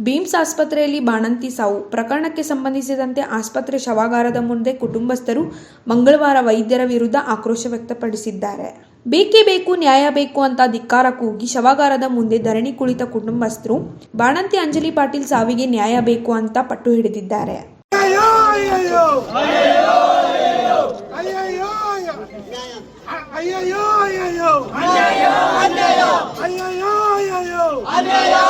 BIMS ಆಸ್ಪತ್ರೆಯಲ್ಲಿ ಬಾಣಂತಿ ಸಾವು ಪ್ರಕರಣಕ್ಕೆ ಸಂಬಂಧಿಸಿದಂತೆ ಆಸ್ಪತ್ರೆ ಶವಾಗಾರದ ಮುಂದೆ ಕುಟುಂಬಸ್ಥರು ಮಂಗಳವಾರ ವೈದ್ಯರ ವಿರುದ್ಧ ಆಕ್ರೋಶ ವ್ಯಕ್ತಪಡಿಸಿದ್ದಾರೆ ಬೇಕೇ ಬೇಕು ನ್ಯಾಯ ಬೇಕು ಅಂತ ಧಿಕ್ಕಾರ ಕೂಗಿ ಶವಾಗಾರದ ಮುಂದೆ ಧರಣಿ ಕುಳಿತ ಕುಟುಂಬಸ್ಥರು ಬಾಣಂತಿ ಅಂಜಲಿ ಪಾಟೀಲ್ ಸಾವಿಗೆ ನ್ಯಾಯ ಬೇಕು ಅಂತ ಪಟ್ಟು ಹಿಡಿದಿದ್ದಾರೆ ಅಯ್ಯೋ ಅಯ್ಯೋ ಅಯ್ಯೋ ಅಯ್ಯೋ ಅಯ್ಯೋ ಅಯ್ಯೋ ಅಯ್ಯೋ ಅಯ್ಯೋ ಅಯ್ಯೋ ಅಯ್ಯೋ ಅಯ್ಯೋ ಅಯ್ಯಯ್ಯೋ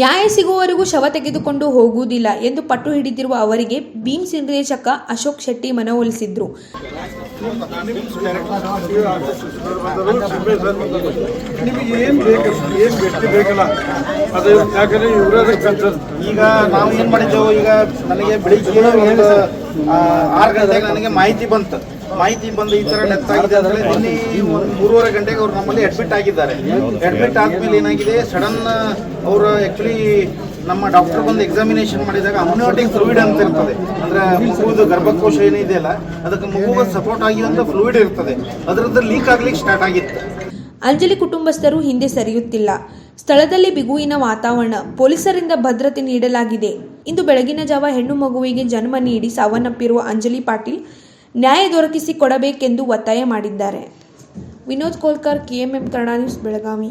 ನ್ಯಾಯ ಸಿಗುವವರೆಗೂ ಶವ ತೆಗೆದುಕೊಂಡು ಹೋಗುವುದಿಲ್ಲ ಎಂದು ಪಟ್ಟು ಹಿಡಿದಿರುವ ಅವರಿಗೆ ಭೀಮ್ಸ್ ನಿರ್ದೇಶಕ ಅಶೋಕ್ ಶೆಟ್ಟಿ ಮನವೊಲಿಸಿದ್ರು. ನಿಮಗೆ ಏನ್ ಬೇಕು? ಏನ್ ವ್ಯಕ್ತಿ ಬೇಕಲ್ಲ? ಅದು ಯಾಕಂದ್ರೆ ಇವರೇ ಕನ್ಸರ್ನ್ ಈಗ ನಾವು ಏನ್ ಮಾಡಿದ್ದೆವು ಈಗ ನನಗೆ ಬೆಳಿಗ್ಗೆ ಆರು ಗಂಟೆಗೆ ನನಗೆ ಮಾಹಿತಿ ಬಂತು. ಮಾಹಿತಿ ಬಂದು ಈ ತರ ಡೆತ್ ಆಗಿದೆ ಅಂದ್ರೆ ನಿನ್ನೆ ಒಂದು ಮೂರುವರೆ ಗಂಟೆಗೆ ಅವ್ರು ನಮ್ಮಲ್ಲಿ ಅಡ್ಮಿಟ್ ಆಗಿದ್ದಾರೆ. ಅಡ್ಮಿಟ್ ಆದ್ಮೇಲೆ ಏನಾಗಿದೆ? ಸಡನ್ ಅವರು ಆಕ್ಚುಲಿ ನಮ್ಮ ಡಾಕ್ಟರ್ ಬಂದು ಎಕ್ಸಾಮಿನೇಷನ್ ಮಾಡಿದಾಗ ಅಮ್ನಿಯೋಟಿಕ್ ಫ್ಲೂಯಿಡ್ ಅಂತ ಇರ್ತದೆ. ಅಂದ್ರೆ ಮಗುವುದು, ಗರ್ಭಕೋಶ ಏನಿದೆಯಲ್ಲ ಅದಕ್ಕೆ ಮಗುಗೆ ಸಪೋರ್ಟ್ ಆಗಿರುವಂತ ಫ್ಲೂಯಿಡ್ ಇರ್ತದೆ. ಅದರದ್ದು ಲೀಕ್ ಆಗ್ಲಿಕ್ಕೆ ಸ್ಟಾರ್ಟ್ ಆಗಿತ್ತು. ಅಂಜಲಿ ಕುಟುಂಬಸ್ಥರು ಹಿಂದೆ ಸರಿಯುತ್ತಿಲ್ಲ. ಸ್ಥಳದಲ್ಲಿ ಬಿಗುವಿನ ವಾತಾವರಣ, ಪೊಲೀಸರಿಂದ ಭದ್ರತೆ ನೀಡಲಾಗಿದೆ. ಇಂದು ಬೆಳಗಿನ ಜಾವ ಹೆಣ್ಣು ಮಗುವಿಗೆ ಜನ್ಮ ನೀಡಿ ಸಾವನ್ನಪ್ಪಿರುವ ಅಂಜಲಿ ಪಾಟೀಲ್ ನ್ಯಾಯ ದೊರಕಿಸಿ ಕೊಡಬೇಕೆಂದು ಒತ್ತಾಯ ಮಾಡಿದ್ದಾರೆ. Vinod Kolkar KMM Kannada news Belagavi.